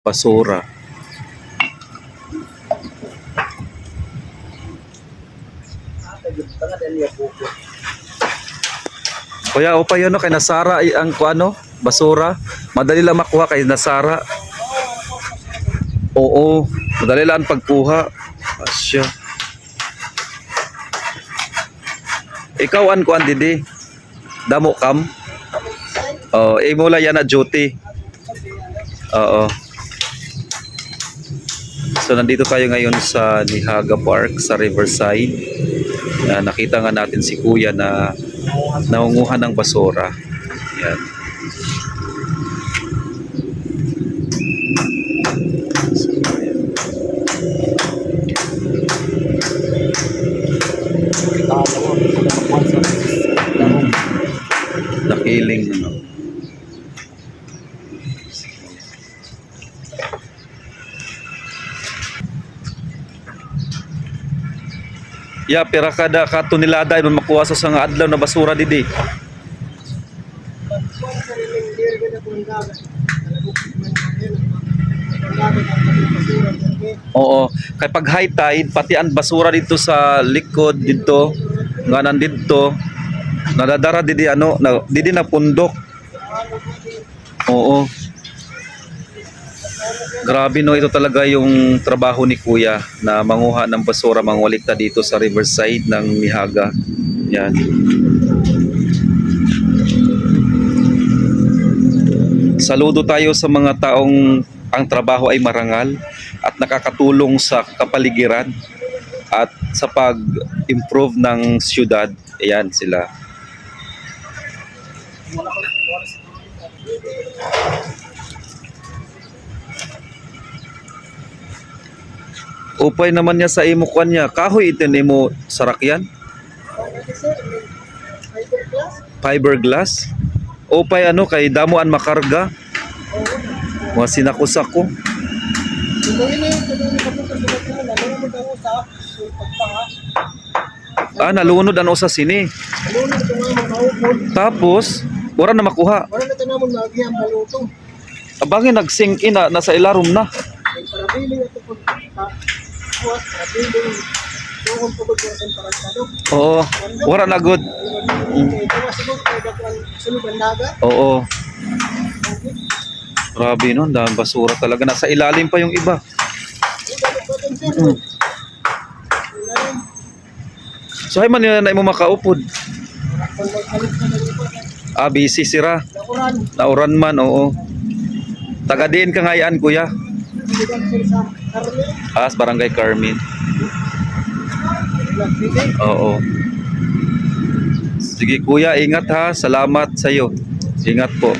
basura. Kuya, o pa yun, no, kay Nasara ay ang kuano, basura. Madali lang makuha kay Nasara. Oo, madali lang ang pagkuha. Asya. Ikaw an kuan didi. Damo kam. Oh, imo la yan na duty. Oo. So nandito tayo ngayon sa Nihaga Park sa Riverside. Na nakita nga natin si Kuya na nangunguha ng basura. Yan. Nakiling ano. Ya, pira kada ka tonelada ay makuha sa nga adlaw na basura didi. Oo, kay pag high tide pati ang basura dito sa likod dito nga nandito nadadara didi ano na, didi na pundok. Oo. Grabe no, ito talaga yung trabaho ni Kuya na manguha ng basura, mangwalikta dito sa riverside ng Mihaga. Yan. Saludo tayo sa mga taong ang trabaho ay marangal at nakakatulong sa kapaligiran at sa pag-improve ng siyudad. Ayan sila. Upay naman niya sa imo kwan niya. Kahoy itin imo sarakyan? Fiberglass? Upay ano kay damuan makarga? Mga sinakusako. Ah, nalunod ano sa sini. Tapos, wala na makuha. Na tanamon lagi ang balutong. Abangin nag-sink in na, nasa ilarom na. Para biling ito po. Kuwas, para biling. Doon po ko sa parasado. Oo, wala na good. Ito siguro kaya dapat sunod ang naga. Oo. Grabe no, daming basura talaga. Nasa ilalim pa yung iba. Mm. So ay man yun na imo makaupod. Ah, busy sira. Nauran man, oo. Taga diin ka ngayaan, kuya. Karne. Ah, Barangay Carmen. Oo. Sige kuya, ingat ha. Salamat sa iyo. Ingat po.